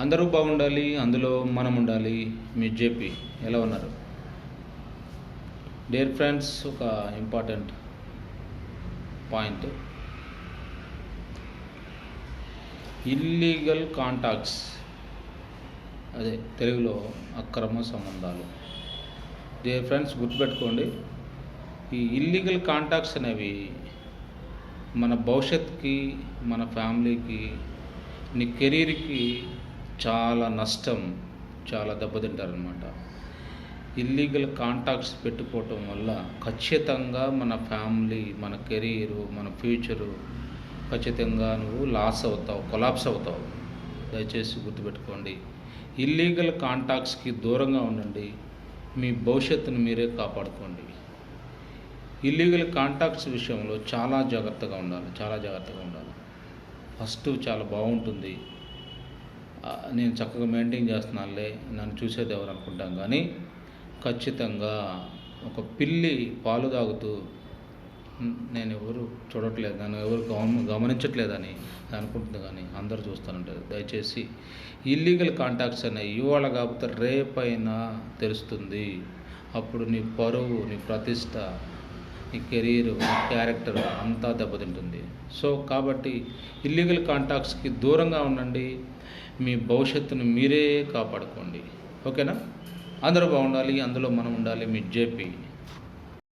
అందరూ బాగుండాలి అందులో మనం ఉండాలి మీ జేపీ. ఎలా ఉన్నారు? డియర్ ఫ్రెండ్స్ ఒక ఇంపార్టెంట్ పాయింట్ ఇల్లీగల్ కాంటాక్ట్స్ అదే తెలుగులో అక్రమ సంబంధాలు. డియర్ ఫ్రెండ్స్ గుర్తుపెట్టుకోండి ఈ ఇల్లీగల్ కాంటాక్ట్స్ అనేవి మన భవిష్యత్తుకి మన ఫ్యామిలీకి నీ కెరీర్కి చాలా నష్టం చాలా దెబ్బతింటారనమాట ఇల్లీగల్ కాంటాక్ట్స్ పెట్టుకోవటం వల్ల ఖచ్చితంగా మన ఫ్యామిలీ మన కెరీరు మన ఫ్యూచరు ఖచ్చితంగా నువ్వు లాస్ అవుతావు కొలాప్స్ అవుతావు. దయచేసి గుర్తుపెట్టుకోండి. ఇల్లీగల్ కాంటాక్ట్స్కి దూరంగా ఉండండి. మీ భవిష్యత్తును మీరే కాపాడుకోండి. ఇల్లీగల్ కాంటాక్ట్స్ విషయంలో చాలా జాగ్రత్తగా ఉండాలి చాలా జాగ్రత్తగా ఉండాలి. ఫస్ట్ చాలా బాగుంటుంది. నేను చక్కగా మెయింటైన్ చేస్తున్నానులే నన్ను చూసేది ఎవరు అనుకుంటాం. కానీ ఖచ్చితంగా ఒక పిల్లి పాలు తాగుతూ నేను ఎవరు చూడట్లేదు నన్ను ఎవరు గమ గమనించట్లేదని అనుకుంటుంది కానీ అందరూ చూస్తానంటారు దయచేసి ఇల్లీగల్ కాంటాక్ట్స్ అనేవి ఇవాళ కాకపోతే రేపైనా తెలుస్తుంది. అప్పుడు నీ పరువు నీ ప్రతిష్ట నీ కెరీర్ నీ క్యారెక్టర్ అంతా దెబ్బతింటుంది. సో కాబట్టి ఇల్లీగల్ కాంటాక్ట్స్కి దూరంగా ఉండండి. మీ భవిష్యత్తును మీరే కాపాడుకోండి. ఓకేనా? అందరూ బాగుండాలి అందులో మనం ఉండాలి మీ జేపీ.